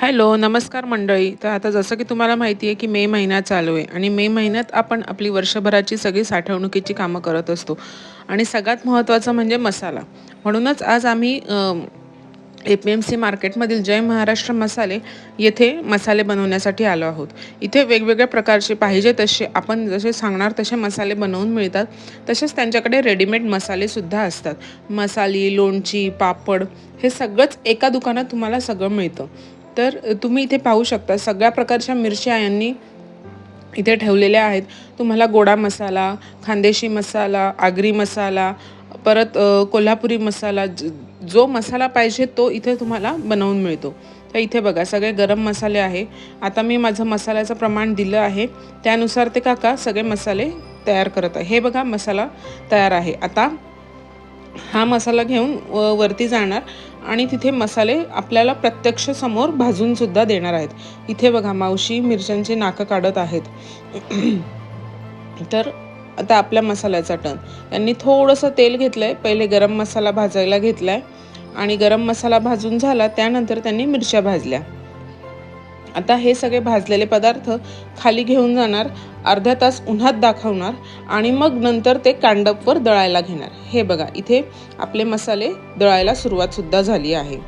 Hello नमस्कार मंडळी. तर आता जसं की तुम्हाला माहिती आहे की मे महिना चालू आहे आणि मे महिन्यात आपण आपली वर्षभराची सगळी साठवणुकीची कामं करत असतो. आणि सगळ्यात महत्त्वाचं म्हणजे मसाला. म्हणूनच आज आम्ही ए पी एम सी मार्केटमधील जय महाराष्ट्र मसाले येथे मसाले बनवण्यासाठी आलो आहोत. इथे वेगवेगळ्या प्रकारचे पाहिजे तसे आपण जसे सांगणार तसे मसाले बनवून मिळतात. तसेच त्यांच्याकडे रेडीमेड मसालेसुद्धा असतात. मसाली लोणची पापड हे सगळंच एका दुकानात तुम्हाला सगळं मिळतं. तर तुम्ही इथे पाहू शकता सगळ्या प्रकारच्या मिरच्या यांनी इथे ठेवलेल्या आहेत. तुम्हाला गोडा मसाला खानदेशी मसाला आगरी मसाला परत कोल्हापुरी मसाला ज- जो मसाला पाहिजे तो इथे तुम्हाला बनवून मिळतो. तर इथे बघा सगळे गरम मसाले आहे. आता मी माझं मसाल्याचं प्रमाण दिलं आहे. त्यानुसार ते काका सगळे मसाले तयार करत आहे. हे बघा मसाला तयार आहे. आता हा मसाला घेऊन व- वरती जाणार आणि तिथे मसाले आपल्याला प्रत्यक्ष समोर भाजून सुद्धा देणार आहेत. इथे बघा मावशी मिरच्यांचे नाकं काढत आहेत. तर आता आपल्या मसाल्याचा टन त्यांनी थोडंसं तेल घेतलंय. पहिले गरम मसाला भाजायला घेतलाय. आणि गरम मसाला भाजून झाला त्यानंतर त्यांनी मिरच्या भाजल्या. आता हे सगळे भाजलेले पदार्थ खाली घेऊन जाणार अर्ध्या तास उन्हात दाखवणार आणि मग नंतर ते कांडपवर दळायला घेणार. हे बघा इथे आपले मसाले दळायला सुरुवातसुद्धा झाली आहे.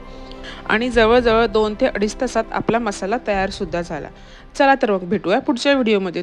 आणि जवळजवळ दोन ते अडीच तासात आपला मसाला तयारसुद्धा झाला. चला तर मग भेटूया पुढच्या व्हिडिओमध्ये.